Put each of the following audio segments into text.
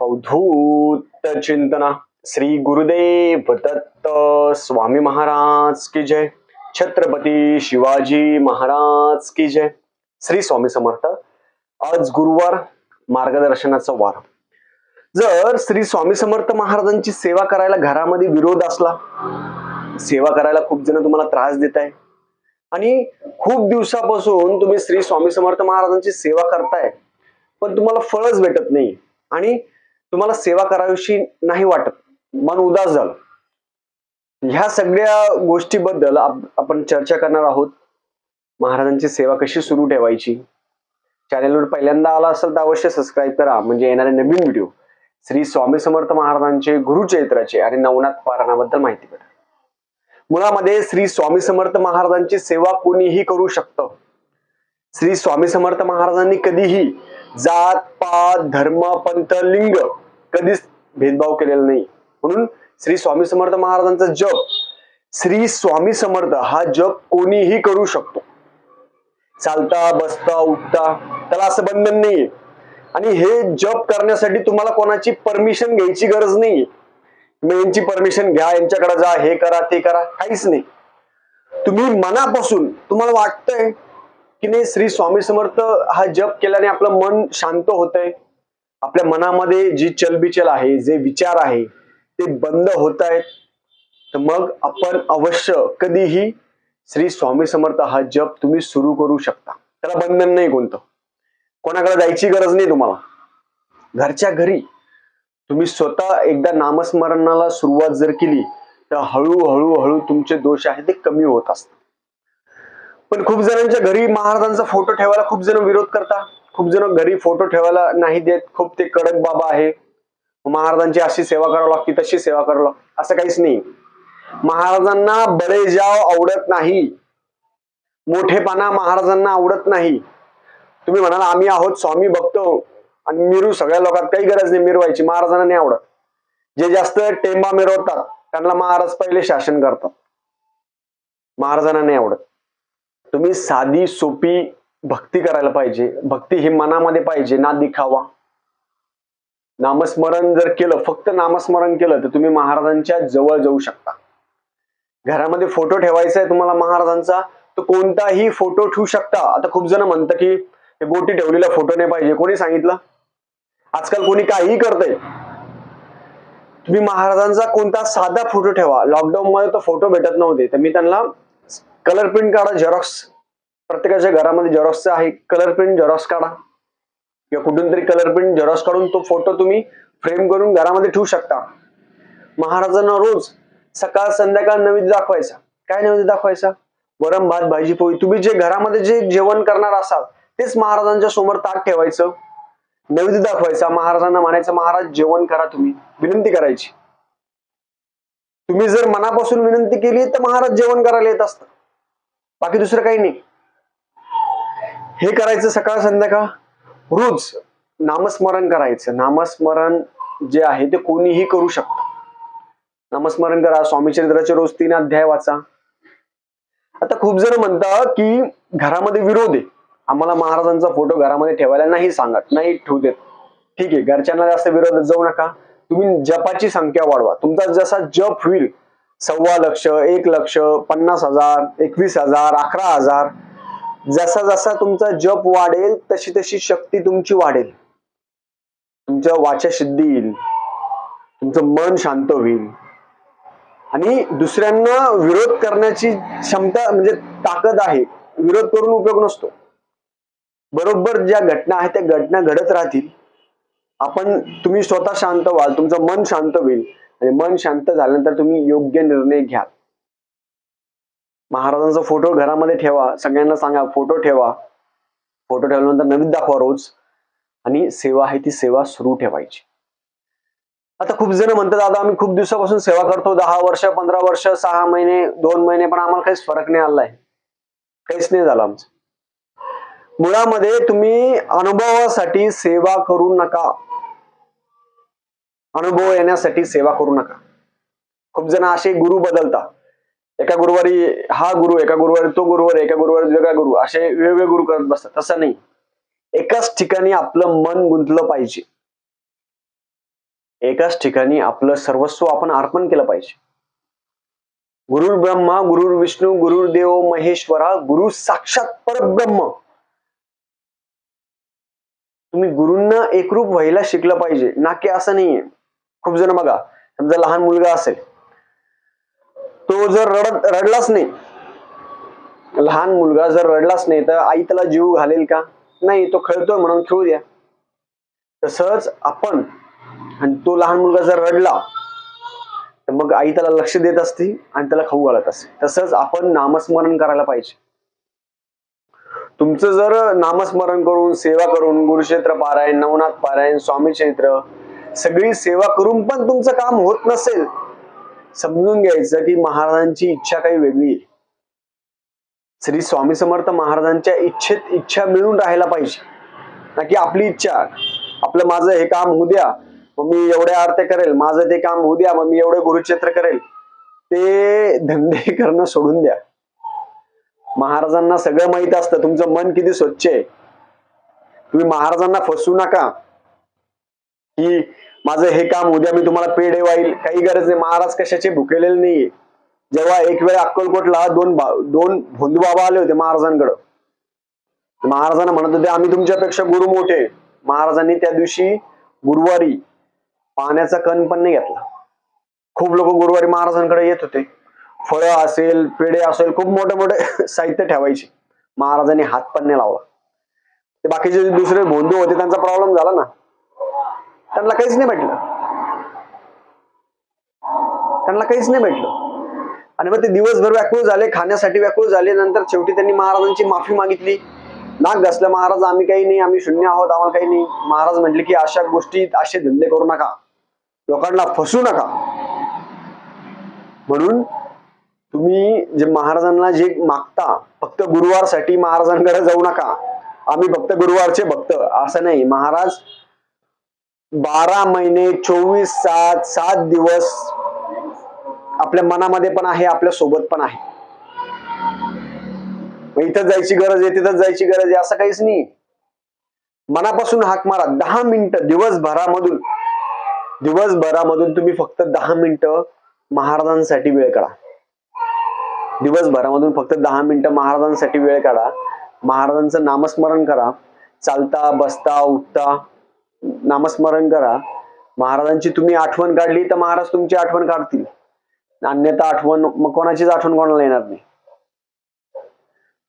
अवधूत चिंतना श्री गुरुदेव दत्त स्वामी महाराज की जय. छत्रपती शिवाजी महाराज की जय. श्री स्वामी समर्थ आज गुरुवार मार्गदर्शनाचा वार. जर श्री स्वामी समर्थ महाराजांची सेवा करायला घरामध्ये विरोध असला सेवा करायला खूप जण तुम्हाला त्रास देत आहे आणि खूप दिवसापासून तुम्ही श्री स्वामी समर्थ महाराजांची सेवा करताय पण तुम्हाला फळच भेटत नाही. आणि तुम्हाला सेवा करावीशी नाही वाटत. मन उदास झालं. ह्या सगळ्या गोष्टीबद्दल आपण चर्चा करणार आहोत. महाराजांची सेवा कशी सुरू ठेवायची? चॅनेलवर पहिल्यांदा आला असेल तर अवश्य सबस्क्राईब करा. म्हणजे येणारे नवीन व्हिडिओ श्री स्वामी समर्थ महाराजांचे गुरुचरित्राचे आणि नवनाथ पारायणाबद्दल माहिती करा मुळामध्ये श्री स्वामी समर्थ महाराजांची सेवा कोणीही करू शकतं. श्री स्वामी समर्थ महाराजांनी कधीही जात पात धर्म पंथ लिंग कधीच भेदभाव केलेला नाही. म्हणून श्री स्वामी समर्थ महाराजांचा जप श्री स्वामी समर्थ हा जप कोणीही करू शकतो. चालता बसता उठता त्याला असं बंधन नाहीये. आणि हे जप करण्यासाठी तुम्हाला कोणाची परमिशन घ्यायची गरज नाही यांची परमिशन घ्या यांच्याकडे जा हे करा ते करा काहीच नाही. तुम्ही मनापासून तुम्हाला वाटतंय की नाही श्री स्वामी समर्थ हा जप केल्याने आपलं मन शांत होतंय. आपल्या मनामध्ये जी चलबिचल आहे जे विचार आहे ते बंद होत आहेत. तर मग आपण अवश्य कधीही श्री स्वामी समर्थ हा जप तुम्ही सुरू करू शकता. त्याला बंधन नाही कोणतं. कोणाकडे जायची गरज नाही तुम्हाला. घरच्या घरी तुम्ही स्वतः एकदा नामस्मरणाला सुरुवात जर केली तर हळूहळू हळू तुमचे दोष आहे ते कमी होत असतात. पण खूप जणांच्या घरी महाराजांचा फोटो ठेवायला खूप जण विरोध करतात. खूप जण घरी फोटो ठेवायला नाही देत. खूप ते कडक बाबा आहे. महाराजांची अशी सेवा करावी लागते तशी सेवा करावं लागते. असं काहीच नाही. महाराजांना बडे जाव आवडत नाही. मोठेपणा महाराजांना आवडत नाही. तुम्ही म्हणाल आम्ही आहोत स्वामी बघतो आणि मिरू सगळ्या लोकांत. काही गरज नाही मिरवायची महाराजांना नाही आवडत. जे जास्त टेंबा मिरवतात त्यांना महाराज पहिले शासन करतात. महाराजांना नाही आवडत. तुम्ही साधी सोपी भक्ती करायला पाहिजे. भक्ती ही मनामध्ये पाहिजे ना दिखावा. नामस्मरण जर केलं फक्त नामस्मरण केलं तर तुम्ही महाराजांच्या जवळ जाऊ शकता. घरामध्ये फोटो ठेवायचा आहे तुम्हाला महाराजांचा तर कोणताही फोटो ठेवू शकता. आता खूप जण म्हणतं की हे गोटी ठेवलेला फोटो नाही पाहिजे. कोणी सांगितलं? आजकाल कोणी काहीही करतंय. तुम्ही महाराजांचा कोणता साधा फोटो ठेवा. लॉकडाऊन मध्ये तो फोटो भेटत नव्हते. तर मी त्यांना कलर प्रिंट काढा झेरॉक्स प्रत्येकाच्या घरामध्ये झेरॉक्सचा आहे. कलर प्रिंट झेरॉक्स काढा. किंवा कुठून तरी कलर प्रिंट झेरॉक्स काढून तो फोटो तुम्ही फ्रेम करून घरामध्ये ठेवू शकता. महाराजांना रोज सकाळ संध्याकाळ नैवेद्य दाखवायचा. काय नैवेद्य दाखवायचा? वरम भात भाजी पोळी. तुम्ही जे घरामध्ये जे जेवण करणार असाल तेच महाराजांच्या समोर ताट ठेवायचं. नैवेद्य दाखवायचा. महाराजांना म्हणायचं महाराज जेवण करा तुम्ही. विनंती करायची. तुम्ही जर मनापासून विनंती केली तर महाराज जेवण करायला येत असतं बाकी दुसरं काही नाही. हे करायचं सकाळ संध्याकाळ? रोज नामस्मरण करायचं. नामस्मरण जे आहे ते कोणीही करू शकतं. नामस्मरण करा. स्वामी चरित्राचे रोज तीन अध्याय वाचा. आता खूप जण म्हणतात की घरामध्ये विरोध आहे. आम्हाला महाराजांचा फोटो घरामध्ये ठेवायला नाही सांगत नाही ठेवू देत. ठीक आहे घरच्यांना जास्त विरोध जाऊ नका. तुम्ही जपाची संख्या वाढवा. तुमचा जसा जप होईल सव्वा लक्ष एक लक्ष पन्नास हजार एकवीस हजार अकरा हजार जसा जसा तुमचा जप वाढेल तशी तशी शक्ती तुमची वाढेल. तुमच्या वाचा सिद्धी येईल. तुमचं मन शांत होईल. आणि दुसऱ्यांना विरोध करण्याची क्षमता म्हणजे ताकद आहे. विरोध करून उपयोग नसतो. बरोबर ज्या घटना आहेत त्या घटना घडत राहतील. आपण तुम्ही स्वतः शांत व्हाल तुमचं मन शांत होईल. आणि मन शांत झाल्यानंतर तुम्ही योग्य निर्णय घ्याल. महाराजांचा फोटो घरामध्ये ठेवा सगळ्यांना सांगा फोटो ठेवा. फोटो ठेवल्यानंतर नवीन दाखवा रोज. आणि सेवा आहे ती सेवा सुरू ठेवायची. आता खूप जण म्हणतात दादा आम्ही खूप दिवसापासून सेवा करतो दहा वर्ष पंधरा वर्ष सहा महिने दोन महिने पण आम्हाला काहीच फरक नाही आलाय. काहीच नाही झालं आमचं. मुळामध्ये तुम्ही अनुभवासाठी सेवा करू नका. अनुभव येण्यासाठी सेवा करू नका. खूप जण असे गुरु बदलतात. एका गुरुवारी हा गुरु एका गुरुवारी तो गुरुवार एका गुरुवारी वेगळा गुरु असे वेगवेगळे गुरु करत बसतात. तसं नाही. एकाच ठिकाणी आपलं मन गुंतलं पाहिजे. एकाच ठिकाणी आपलं सर्वस्व आपण अर्पण केलं पाहिजे. गुरुर ब्रह्मा गुरुर विष्णू गुरुर देव महेश्वरा गुरु साक्षात परब्रह्म. तुम्ही गुरूंना एकरूप व्हायला शिकलं पाहिजे. ना की असं नाहीये. खूप जण बघा समजा लहान मुलगा असेल. तो जर रडत रडलाच नाही. लहान मुलगा जर रडलाच नाही तर आई त्याला जीव घालेल का? नाही तो खेळतोय म्हणून खेळू द्या. तसंच आपण आणि तो लहान मुलगा जर रडला तर मग आई त्याला लक्ष देत असते आणि त्याला खाऊ घालत असते. तसंच आपण नामस्मरण करायला पाहिजे. तुमचं जर नामस्मरण करून सेवा करून गुरुक्षेत्र पारायण नवनाथ पारायण स्वामी चैत्र सगळी सेवा करून पण तुमचं काम होत नसेल समजून घ्यायचं की महाराजांची इच्छा काही वेगळी आहे. श्री स्वामी समर्थ महाराजांच्या इच्छेत इच्छा मिळून राहायला पाहिजे. ना की आपली इच्छा. आपलं माझं हे काम होऊ द्या मग मी एवढ्या आरत्या करेल. माझं ते काम होऊ द्या मग मी एवढे गुरुक्षेत्र करेल. ते धंदे करणं सोडून द्या. महाराजांना सगळं माहीत असतं. तुमचं मन किती स्वच्छ आहे. तुम्ही महाराजांना फसवू नका. की माझं हे काम उद्या मी तुम्हाला पेढे वाईल. काही गरज नाही. महाराज कशाचे भुकेलेले नाहीये. जेव्हा एक वेळ अक्कलकोटला दोन दोन भोंदू बाबा आले होते महाराजांकडं. महाराजांना म्हणत होते आम्ही तुमच्यापेक्षा गुरु मोठे. महाराजांनी त्या दिवशी गुरुवारी पाण्याचा कण पण नाही घेतला. खूप लोक गुरुवारी महाराजांकडे येत होते. फळं असेल पेढे असेल खूप मोठे मोठे साहित्य ठेवायचे. महाराजांनी हात पण नाही लावला. ते बाकीचे दुसरे भोंदू होते त्यांचा प्रॉब्लेम झाला ना. त्यांना काहीच नाही भेटलं. त्यांना काहीच नाही भेटलं. आणि मग ते दिवसभर व्याकुळ झाले खाण्यासाठी व्याकुळ झाले नंतर शेवटी त्यांनी महाराजांची माफी मागितली. नाक घासलं महाराज आम्ही काही नाही आम्ही शून्य आहोत आम्हाला काही नाही. महाराज म्हटले की अशा गोष्टी असे धंदे करू नका. लोकांना फसू नका. म्हणून तुम्ही जे महाराजांना जे मागता फक्त गुरुवारसाठी महाराजांकडे जाऊ नका. आम्ही फक्त गुरुवारचे भक्त. असं नाही. महाराज बारा महिने चोवीस सात सात दिवस आपल्या मनामध्ये पण आहे आपल्यासोबत पण आहे. इथं जायची गरज आहे तिथं जायची गरज आहे असं काहीच नाही मनापासून हाक मारा दहा मिनिटं दिवसभरामधून दिवसभरामधून तुम्ही फक्त दहा मिनिटं महाराजांसाठी वेळ काढा. दिवसभरामधून फक्त दहा मिनिटं महाराजांसाठी वेळ काढा. महाराजांचं नामस्मरण करा. चालता बसता उठता नामस्मरण करा. महाराजांची तुम्ही आठवण काढली तर महाराज तुमची आठवण काढतील. अन्यथा आठवण मग कोणाचीच आठवण कोणाला येणार नाही.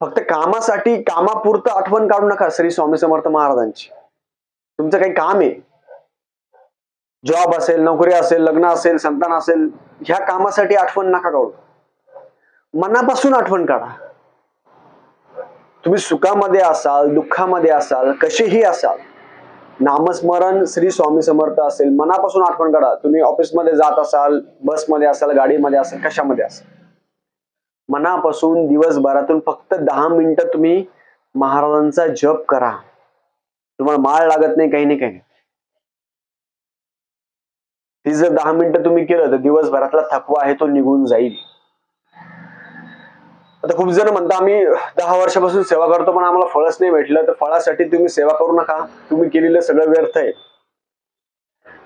फक्त कामासाठी कामापुरतं आठवण काढू नका श्री स्वामी समर्थ महाराजांची. तुमचं काही काम आहे. जॉब असेल नोकरी असेल लग्न असेल संतान असेल ह्या कामासाठी आठवण नका काढू. मनापासून आठवण काढा. तुम्ही सुखामध्ये असाल दुःखामध्ये असाल कसेही असाल नामस्मरण श्री स्वामी समर्थ असेल मनापासून आठवण करा तुम्ही ऑफिसमध्ये जात असाल बसमध्ये असाल गाडीमध्ये असाल कशामध्ये असाल. मनापासून दिवसभरातून फक्त दहा मिनिटं तुम्ही महाराजांचा जप करा. तुम्हाला माळ लागत नाही काही नाही काही नाही. ती जर दहा मिनिटं तुम्ही केलं तर दिवसभरातला थकवा आहे तो निघून जाईल. आता खूप जण म्हणता आम्ही दहा वर्षापासून सेवा करतो पण आम्हाला फळच नाही भेटलं. तर फळासाठी तुम्ही सेवा करू नका. तुम्ही केलेलं सगळं व्यर्थ आहे.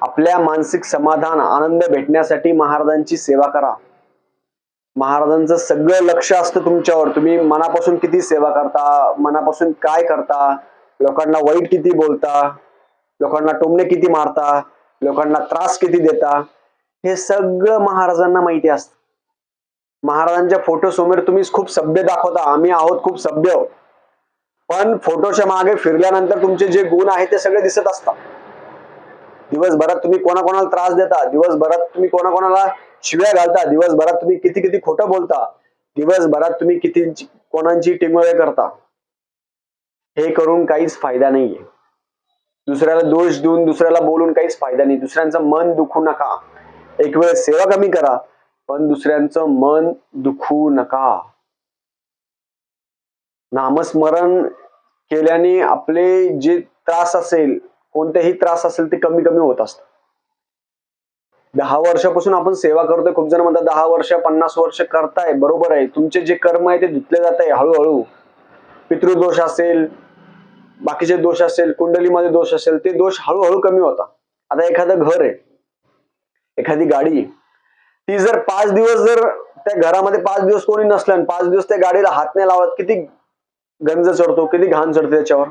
आपल्या मानसिक समाधान आनंद भेटण्यासाठी महाराजांची सेवा करा. महाराजांचं सगळं लक्ष असतं तुमच्यावर. तुम्ही मनापासून किती सेवा करता मनापासून काय करता लोकांना वाईट किती बोलता लोकांना टोमणे किती मारता लोकांना त्रास किती देता हे सगळं महाराजांना माहिती असतं. महाराजांच्या फोटो समोर तुम्ही खूप सभ्य दाखवता. आम्ही आहोत खूप सभ्य. पण फोटोच्या मागे फिरल्यानंतर तुमचे जे गुण आहेत ते सगळे दिसत असतात. दिवसभरात तुम्ही कोणाकोणाला त्रास देता दिवसभरात तुम्ही कोणाकोणाला शिव्या घालता दिवसभरात तुम्ही किती किती खोटं बोलता दिवसभरात तुम्ही किती कोणाची टिंगळे करता. हे करून काहीच फायदा नाहीये. दुसऱ्याला दोष देऊन दुसऱ्याला बोलून काहीच फायदा नाही. दुसऱ्यांचं मन दुखू नका. एक वेळ सेवा कमी करा. पण दुसऱ्यांचं मन दुखू नका. नामस्मरण केल्याने आपले जे त्रास असेल कोणतेही त्रास असेल ते कमी कमी होत असतात. दहा वर्षापासून आपण सेवा करतोय खूप जण म्हणतात दहा वर्ष पन्नास वर्ष करताय. बरोबर आहे. तुमचे जे कर्म आहे ते धुतले जात आहे हळूहळू. पितृदोष असेल बाकीचे दोष असेल कुंडलीमध्ये दोष असेल ते दोष हळूहळू कमी होता आता एखादं घर आहे एखादी गाडी ती जर पाच दिवस जर त्या घरामध्ये पाच दिवस कोणी नसल्या पाच दिवस त्या गाडीला हात नाही लावत किती गंज चढतो किती घाण चढतो त्याच्यावर?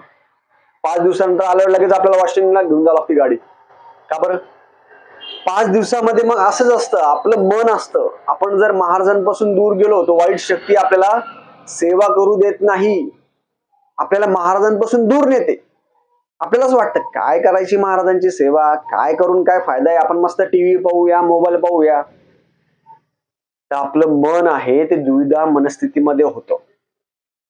पाच दिवसानंतर आल्यावर लगेच आपल्याला वॉशिंगला घेऊन जावं लागते गाडी. का बरं? पाच दिवसामध्ये मग असंच असतं आपलं मन असतं. आपण जर महाराजांपासून दूर गेलो तो वाईट शक्ती आपल्याला सेवा करू देत नाही. आपल्याला महाराजांपासून दूर नेते. आपल्यालाच वाटतं काय करायची महाराजांची सेवा काय करून काय फायदा आहे? आपण मस्त टीव्ही पाहूया मोबाईल पाहूया. तर आपलं मन आहे ते द्विधा मनस्थितीमध्ये होतं.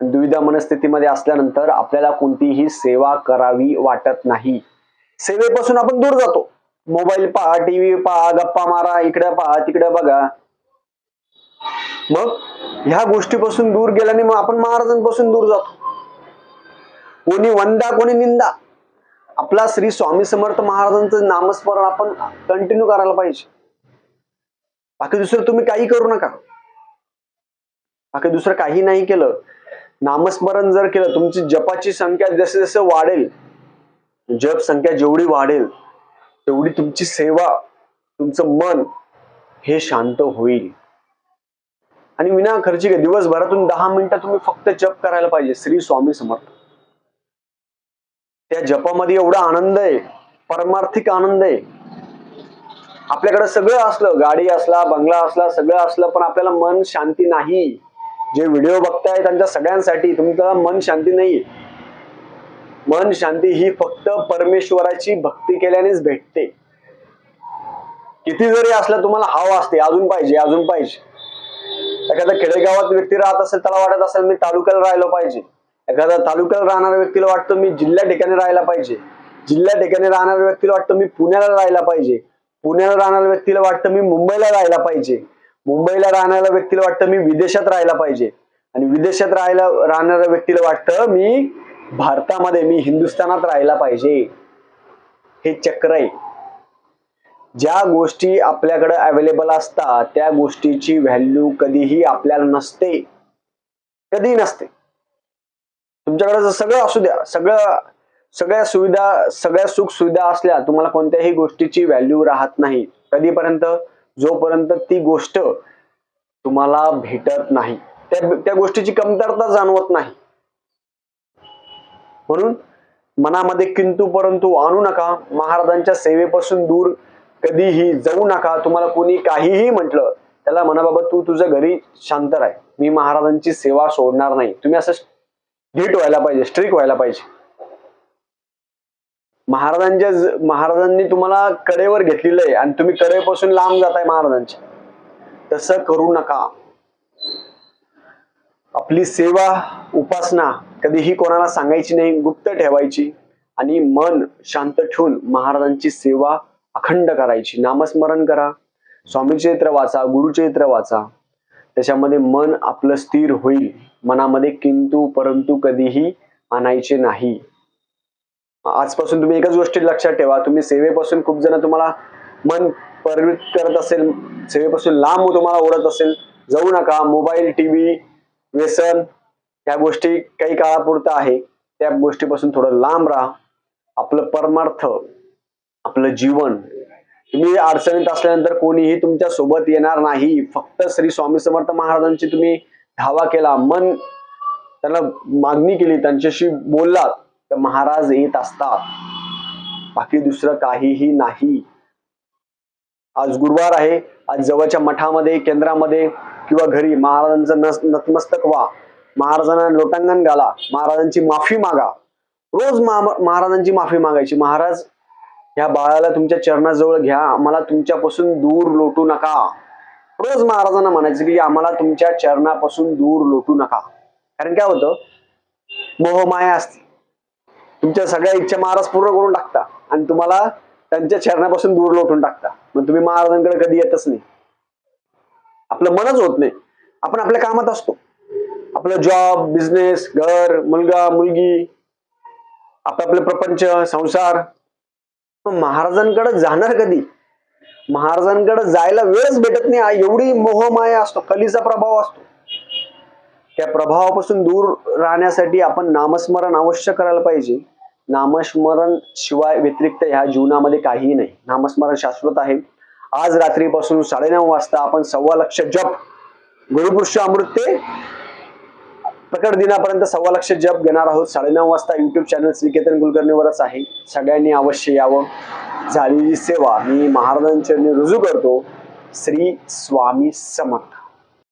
दुविधा द्विधा मनस्थितीमध्ये असल्यानंतर आपल्याला कोणतीही सेवा करावी वाटत नाही. सेवेपासून आपण दूर जातो. मोबाईल पहा टीव्ही पहा गप्पा मारा इकडे पहा तिकडे बघा. मग ह्या गोष्टीपासून दूर गेल्याने मग आपण महाराजांपासून दूर जातो. कोणी वंदा कोणी निंदा. आपला श्री स्वामी समर्थ महाराजांचं नामस्मरण आपण कंटिन्यू करायला पाहिजे. बाकी दुसरं तुम्ही काही करू नका. बाकी दुसरं काही नाही केलं. नामस्मरण जर केलं तुमची जपाची संख्या जसे जसे वाढेल जप संख्या जेवढी वाढेल तेवढी तुमची सेवा तुमचं मन हे शांत होईल. आणि विना खर्चिक आहे, दिवसभरातून दहा मिनिटं तुम्ही फक्त जप करायला पाहिजे श्री स्वामी समर्थ. त्या जपामध्ये एवढा आनंद आहे परमार्थिक आनंद आहे. आपल्याकडे सगळं असलं गाडी असला बंगला असला सगळं असलं पण आपल्याला मन शांती नाही. जे व्हिडिओ बघताय त्यांच्या सगळ्यांसाठी तुमचं मन शांती नाही मन शांती ही फक्त परमेश्वराची भक्ती केल्यानेच भेटते. किती जरी असलं तुम्हाला हवं असते अजून पाहिजे अजून पाहिजे. एखाद्या खेडेगावात व्यक्ती राहत असेल त्याला वाटत असेल मी तालुक्याला राहिलो पाहिजे. एखाद्या तालुक्याला राहणाऱ्या व्यक्तीला वाटतं मी जिल्ह्या ठिकाणी राहायला पाहिजे. जिल्ह्या ठिकाणी राहणाऱ्या व्यक्तीला वाटतं मी पुण्याला राहायला पाहिजे. पुण्याला राहणाऱ्या व्यक्तीला वाटतं मी मुंबईला राहायला पाहिजे. मुंबईला राहणाऱ्या व्यक्तीला वाटतं मी विदेशात राहायला पाहिजे. आणि विदेशात राहायला राहणाऱ्या व्यक्तीला वाटतं मी भारतामध्ये मी हिंदुस्थानात राहायला पाहिजे. हे चक्र आहे. ज्या गोष्टी आपल्याकडे अवेलेबल असतात त्या गोष्टीची व्हॅल्यू कधीही आपल्याला नसते. कधीही नसते. तुमच्याकडे सगळं असू द्या सगळं सगळ्या सुविधा सगळ्या सुख सुविधा असल्या तुम्हाला कोणत्याही गोष्टीची व्हॅल्यू राहत नाही. कधीपर्यंत? जोपर्यंत ती गोष्ट तुम्हाला भेटत नाही. त्या त्या गोष्टीची कमतरता जाणवत नाही. म्हणून मनामध्ये किंतु परंतु आणू नका. महाराजांच्या सेवेपासून दूर कधीही जाऊ नका. तुम्हाला कोणी काहीही म्हटलं त्याला म्हणा बाबा तू तुझ्या घरी शांत राह. मी महाराजांची सेवा सोडणार नाही. तुम्ही असं ढीट व्हायला पाहिजे स्ट्रिक व्हायला पाहिजे. महाराजांच्या महाराजांनी तुम्हाला कडेवर घेतलेलं आहे आणि तुम्ही कडेपासून लांब जाताय महाराजांच्या. तसं करू नका. आपली सेवा उपासना कधीही कोणाला सांगायची नाही गुप्त ठेवायची आणि मन शांत ठेवून महाराजांची सेवा अखंड करायची. नामस्मरण करा स्वामीचरित्र वाचा गुरुचरित्र वाचा. त्याच्यामध्ये मन आपलं स्थिर होईल. मनामध्ये किंतु परंतु कधीही आणायचे नाही. आजपासून तुम्ही एकच गोष्टी लक्षात ठेवा. तुम्ही सेवेपासून खूप जण तुम्हाला मन परवित करत असेल सेवेपासून लांब तुम्हाला ओढत असेल. जाऊ नका मोबाईल टीव्ही व्यसन या गोष्टी काही काळापुरता आहे. त्या गोष्टीपासून थोडं लांब राहा. आपलं परमार्थ आपलं जीवन तुम्ही अडचणीत असल्यानंतर कोणीही तुमच्यासोबत येणार नाही. फक्त श्री स्वामी समर्थ महाराजांची तुम्ही धावा केला मन त्यांना मागणी केली त्यांच्याशी बोललात. तर महाराज येत असतात. बाकी दुसरं काहीही नाही. आज गुरुवार आहे. आज जवळच्या मठामध्ये केंद्रामध्ये किंवा घरी महाराजांचं नस नतमस्तक व्हा. महाराजांना लोटांगण घाला. महाराजांची माफी मागा. रोज महाराजांची माफी मागायची. महाराज ह्या बाळाला तुमच्या चरणाजवळ घ्या. आम्हाला तुमच्यापासून दूर लोटू नका. रोज महाराजांना म्हणायचं की आम्हाला तुमच्या चरणापासून दूर लोटू नका. कारण काय होतं? मोहमाया असते. तुमच्या सगळ्या इच्छा महाराज पूर्ण करून टाकता. आणि तुम्हाला त्यांच्या चरणापासून दूर लोटून टाकता. मग तुम्ही महाराजांकडे कधी येतच नाही. आपलं मनच होत नाही. आपण आपल्या कामात असतो. आपलं जॉब बिझनेस घर मुलगा मुलगी आपलं प्रपंच संसार. मग महाराजांकडे जाणार कधी? महाराजांकडे जायला वेळच भेटत नाही. एवढी मोहमाया असतो. कलीचा प्रभाव असतो. त्या प्रभावापासून दूर राहण्यासाठी आपण नामस्मरण अवश्य करायला पाहिजे. नामस्मरण शिवाय व्यतिरिक्त ह्या जीवनामध्ये काहीही नाही. नामस्मरण शाश्वत आहे. आज रात्रीपासून साडेनऊ वाजता आपण सव्वा लक्ष जप गुरुपुरुष अमृत ते प्रकट दिनापर्यंत सव्वा लक्ष जप घेणार आहोत. साडेनऊ वाजता युट्यूब चॅनल श्रीकेतन कुलकर्णीवरच आहे. सगळ्यांनी अवश्य यावं. झालेली सेवा मी महाराजांच्या रुजू करतो. श्री स्वामी समर्थ.